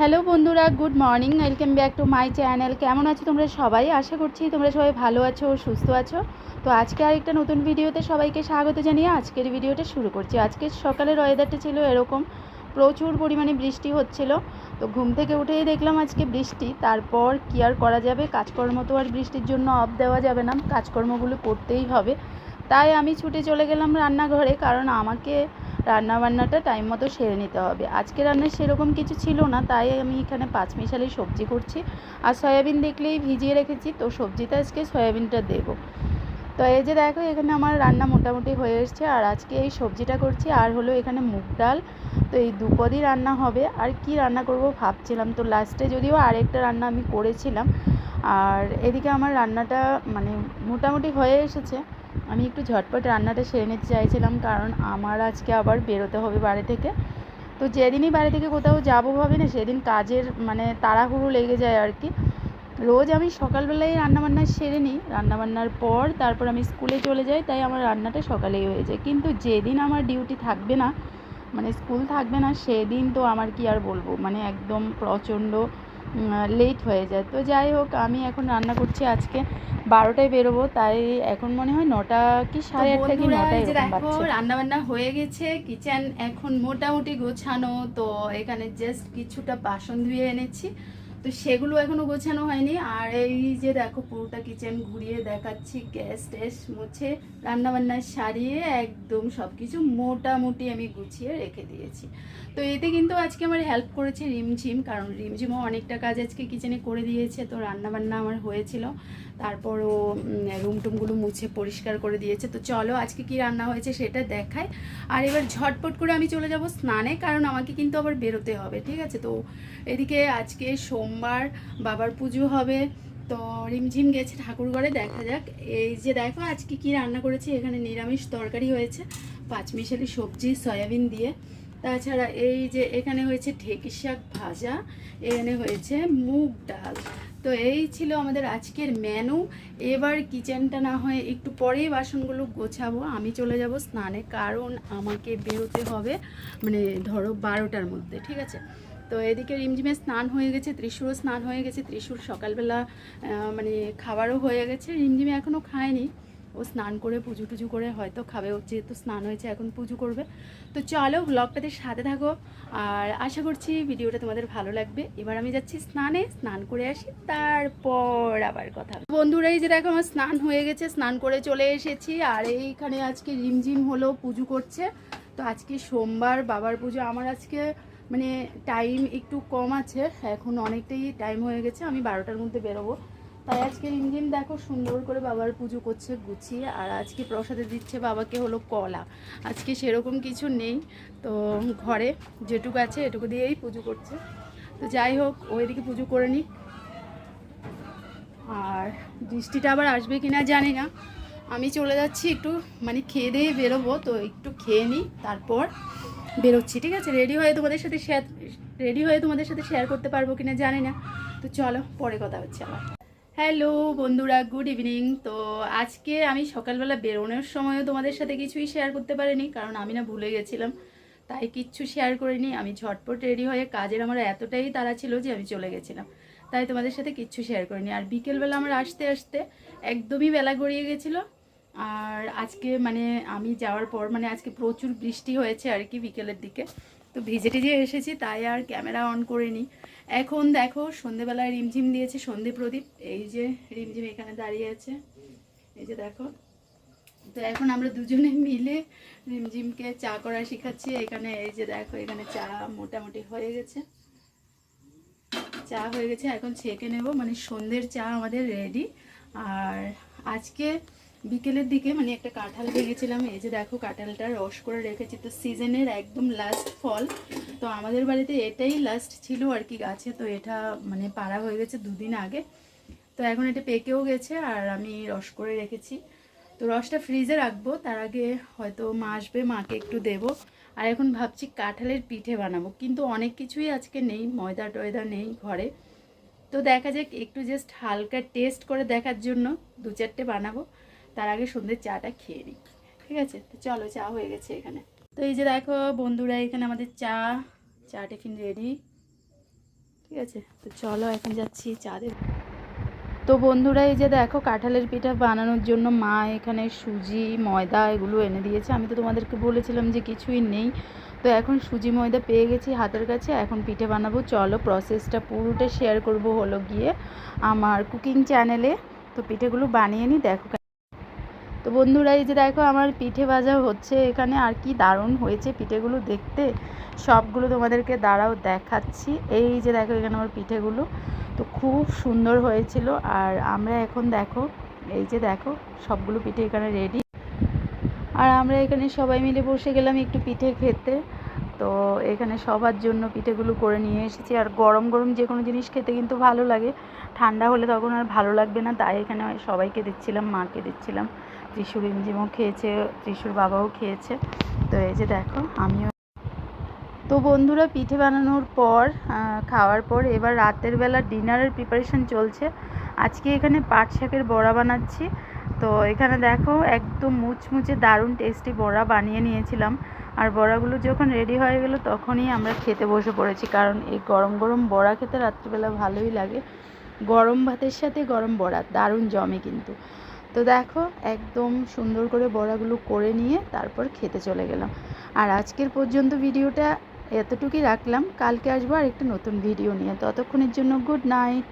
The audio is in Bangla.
হ্যালো বন্ধুরা, good morning, welcome back to my channel. কেমন আছো তোমরা সবাই? আশা করছি তোমরা সবাই ভালো আছো, সুস্থ আছো। তো আজকে আরেকটা নতুন ভিডিওতে সবাইকে স্বাগত জানিয়ে আজকের ভিডিওটা শুরু করছি। আজকে সকালের ওয়েদারটা ছিল এরকম, প্রচুর পরিমাণে বৃষ্টি হচ্ছিল। তো ঘুম থেকে উঠেই দেখলাম আজকে বৃষ্টি, তারপর কি আর করা যাবে? কাজকর্ম তো আর বৃষ্টির জন্য অফ দেওয়া যাবে না, কাজকর্মগুলো করতেই হবে। তাই আমি ছুটে চলে গেলাম রান্নাঘরে, কারণ আমাকে রান্না বান্নাটা টাইম মতো সেরে নিতে হবে। আজকে রান্নায় সেরকম কিছু ছিল না, তাই আমি এখানে পাঁচমিশালি সবজি করছি। আর সয়াবিন দেখলেই ভিজিয়ে রেখেছি, তো সবজিতে আজকে সয়াবিনটা দেবো। তো এই যে দেখো, এখানে আমার রান্না মোটামুটি হয়ে এসছে। আর আজকে এই সবজিটা করছি, আর হলো এখানে মুগ ডাল। তো এই দুপদই রান্না হবে। আর কি রান্না করব ভাবছিলাম, তো লাস্টে যদিও আরেকটা রান্না আমি করেছিলাম। আর এদিকে আমার রান্নাটা মানে মোটামুটি হয়ে এসেছে। আমি একটু ঝটপট রান্নাটা সেরে নিতে চাইছিলাম, কারণ আমার আজকে আবার বেরোতে হবে বাড়ি থেকে। তো যেদিনই বাড়ি থেকে কোথাও যাব ভাবে না, সেদিন কাজের মানে তাড়াহুড়ো লেগে যায় আর কি রোজ আমি সকালবেলায় রান্নাবান্না সেরে নিই, রান্নাবান্নার পর তারপর আমি স্কুলে চলে যাই, তাই আমার রান্নাটা সকালেই হয়ে যায়। কিন্তু যেদিন আমার ডিউটি থাকবে না মানে স্কুল থাকবে না, সেদিন তো আমার কি আর বলব মানে একদম প্রচণ্ড লেট হয়ে যায়। তো যাই হোক আমি এখন রান্না করছি আজকে। বারোটায় বেরোবো তাই এখন মনে হয় নটা কি সাড়ে আটটা কি নটায় দেখো রান্না বান্না হয়ে গেছে কিচেন এখন মোটামুটি গোছানো তো এখানে জাস্ট কিছুটা বাসন ধুয়ে এনেছি। তো সেগুলো এখনও গোছানো হয়নি। আর এই যে দেখো পুরোটা কিচেন ঘুরিয়ে দেখাচ্ছি, গ্যাস ট্যাস মুছে রান্না বান্না সারিয়ে একদম সব কিছু মোটামুটি আমি গুছিয়ে রেখে দিয়েছি। তো এতে কিন্তু আজকে আমার হেল্প করেছে রিমঝিম, কারণ রিমঝিমও অনেকটা কাজ আজকে কিচেনে করে দিয়েছে। তো রান্না বান্না আমার হয়েছিল তারপর ও রুম টুমগুলো মুছে পরিষ্কার করে দিয়েছে। তো চলো আজকে কি রান্না হয়েছে সেটা দেখায় আর এবার ঝটপট করে আমি চলে যাব স্নানে, কারণ আমাকে কিন্তু আবার বেরোতে হবে, ঠিক আছে? তো এদিকে আজকে সোমবার বাবার পুজো হবে। তো রিমঝিম গেছে ঠাকুরঘরে দেখা যাক। এই যে দেখো, আজকে কি রান্না করেছি? এখানে নিরামিষ তরকারি হয়েছে, পাঁচমিশালি সবজি, সয়াবিন দিয়ে। তাছাড়া এই যে এখানে হয়েছে ঢেকি শাক ভাজা, এখানে হয়েছে মুগ ডাল। তো এই ছিল আমাদের আজকের মেনু। এবার কিচেনটা না হয় একটু পরেই বাসনগুলো গোছাবো। আমি চলে যাব স্নানে, কারণ আমাকে বেরোতে হবে মানে ধরো বারোটার মধ্যে, ঠিক আছে? তো এদিকে রিমঝিমে স্নান হয়ে গেছে ত্রিশুরও স্নান হয়ে গেছে ত্রিশুর সকালবেলা মানে খাবারও হয়ে গেছে। রিমঝিমে এখনও খায়নি, ও স্নান করে পুজো টুজো করে হয়তো খাবে ও যেহেতু স্নান হয়েছে, এখন পুজো করবে। তো চলো ব্লগটাতে সাথে থাকো, আর আশা করছি ভিডিওটা তোমাদের ভালো লাগবে। এবার আমি যাচ্ছি স্নানে, স্নান করে আসি, তারপর আবার কথা বন্ধুরা, এই যে দেখো আমার স্নান হয়ে গেছে, স্নান করে চলে এসেছি, আর এইখানে আজকে রিমঝিম হলো, পুজো করছে। তো আজকে সোমবার, বাবার পুজো, আমার আজকে মানে টাইম একটু কম আছে, এখন অনেকটাই টাইম হয়ে গেছে, আমি বারোটার মধ্যে বেরোবো। তাই আজকে রিমঝিম দেখো সুন্দর করে বাবার পুজো করছে গুছিয়ে, আর আজকে প্রসাদে দিচ্ছে বাবাকে হলো কলা। আজকে সেরকম কিছু নেই, তো ঘরে যেটুকু আছে এটুকু দিয়েই পুজো করছে। তো যাই হোক, ওইদিকে পুজো করে নিই আর বৃষ্টিটা আবার আসবে কিনা জানি না। আমি চলে যাচ্ছি একটু মানে খেয়ে দিয়ে বেরোবো, তো একটু খেয়ে নিই, তারপর বেরোচ্ছি, ঠিক আছে? রেডি হয়ে তোমাদের সাথে শেয়ার রেডি হয়ে তোমাদের সাথে শেয়ার করতে পারব কিনা জানি না। তো চলো, পরে কথা হচ্ছে আবার। হ্যালো বন্ধুরা গুড ইভিনিং তো আজকে আমি সকালবেলা বেরোনোর সময়ও তোমাদের সাথে কিছুই শেয়ার করতে পারিনি, কারণ আমি না ভুলে গেছিলাম। তাই কিচ্ছু শেয়ার করিনি। আমি ঝটপট রেডি হয়ে কাজের আমার এতটাই তাড়া ছিল যে আমি চলে গেছিলাম। তাই তোমাদের সাথে কিচ্ছু শেয়ার করিনি। আর বিকেলবেলা আমার আসতে আসতে একদমই বেলা গড়িয়ে গেছিল। আর আজকে মানে আমি যাওয়ার পর মানে আজকে প্রচুর বৃষ্টি হয়েছে আর কি বিকেলের দিকে। তো ভিজে টিজে এসেছি, তাই আর ক্যামেরা অন করিনি। এখন দেখো সন্ধেবেলায় রিমঝিম দিয়েছে সন্ধে প্রদীপ। এই যে রিমঝিম এখানে দাঁড়িয়ে আছে। এই যে দেখো। তো এখন আমরা দুজনে মিলে রিমঝিমকে চা করা শেখাচ্ছি। এখানে এই যে দেখো, এখানে চা মোটামুটি হয়ে গেছে। চা হয়ে গেছে। এখন ছেঁকে নেব। মানে সন্ধ্যের চা আমাদের রেডি আর আজকে বিকেলের দিকে মানে একটা কাঁঠাল ভেঙেছিলাম, এই যে দেখো কাঁঠালটা রস করে রেখেছি। তো সিজনের একদম লাস্ট ফল। তো আমাদের বাড়িতে এটাই লাস্ট ছিল আর কি গাছে, তো এটা মানে পাড়া হয়ে গেছে দুদিন আগে। তো এখন এটা পেকেও গেছে আর আমি রস করে রেখেছি। তো রসটা ফ্রিজে রাখব, তার আগে হয়তো মা আসবে, মাকে একটু দেব। আর এখন ভাবছি কাঁঠালের পিঠে বানাবো, কিন্তু অনেক কিছুই আজকে নেই, ময়দা টয়দা নেই ঘরে। তো দেখা যাক, একটু জাস্ট হালকা টেস্ট করে দেখার জন্য দু চারটে বানাবো। তার আগে সন্ধ্যের চাটা খেয়ে নিই, ঠিক আছে? তো চলো, চা হয়ে গেছে এখানে। তো এই যে দেখো বন্ধুরা, এখানে আমাদের চা চা টিফিন রেডি ঠিক আছে? তো চলো, এখন যাচ্ছি চাঁদের তো বন্ধুরা, এই যে দেখো কাঁঠালের পিঠা বানানোর জন্য মা এখানে সুজি, ময়দা এগুলো এনে দিয়েছে। আমি তো তোমাদেরকে বলেছিলাম যে কিছুই নেই। তো এখন সুজি, ময়দা পেয়ে গেছি হাতের কাছে। এখন পিঠে বানাবো। চলো প্রসেসটা পুরোটা শেয়ার করব হলো গিয়ে আমার কুকিং চ্যানেলে তো পিঠেগুলো বানিয়ে নিই। দেখো তো বন্ধুরা, এই যে দেখো আমার পিঠে ভাজা হচ্ছে এখানে। আর কি দারুণ হয়েছে পিঠেগুলো দেখতে। সবগুলো তোমাদেরকে দাঁড়াও দেখাচ্ছি। এই যে দেখো এখানে আমার পিঠেগুলো। তো খুব সুন্দর হয়েছিল। আর আমরা এখন দেখো, এই যে দেখো, সবগুলো পিঠে এখানে রেডি আর আমরা এখানে সবাই মিলে বসে গেলাম একটু পিঠে খেতে। তো এখানে সবার জন্য পিঠেগুলো করে নিয়ে এসেছি। আর গরম গরম যে কোনো জিনিস খেতে কিন্তু ভালো লাগে। ঠান্ডা হলে তখন আর ভালো লাগবে না। তাই এখানে সবাইকে দিচ্ছিলাম, মাকে দিচ্ছিলাম। ত্রিশুর ইঞ্জিমও খেয়েছে, ত্রিশুর বাবাও খেয়েছে। তো এই যে দেখো, আমিও তো বন্ধুরা পিঠে বানানোর পর খাওয়ার পর এবার রাতের বেলা ডিনারের প্রিপারেশন চলছে। আজকে এখানে পাট শাকের বড়া বানাচ্ছি। তো এখানে দেখো একদম মুচমুচে দারুণ টেস্টি বড়া বানিয়ে নিয়েছিলাম। আর বড়াগুলো যখন রেডি হয়ে গেল তখনই আমরা খেতে বসে পড়েছি। কারণ এই গরম গরম বড়া খেতে রাত্রিবেলা ভালোই লাগে। গরম ভাতের সাথে গরম বড়া, দারুণ জমে কিন্তু। তো দেখো, একদম সুন্দর করে বড়াগুলো করে নিয়ে তারপর খেতে চলে গেলাম। আর আজকের পর্যন্ত ভিডিওটা এতটুকুই রাখলাম। কালকে আসব আর একটা নতুন ভিডিও নিয়ে। ততক্ষণের জন্য গুড নাইট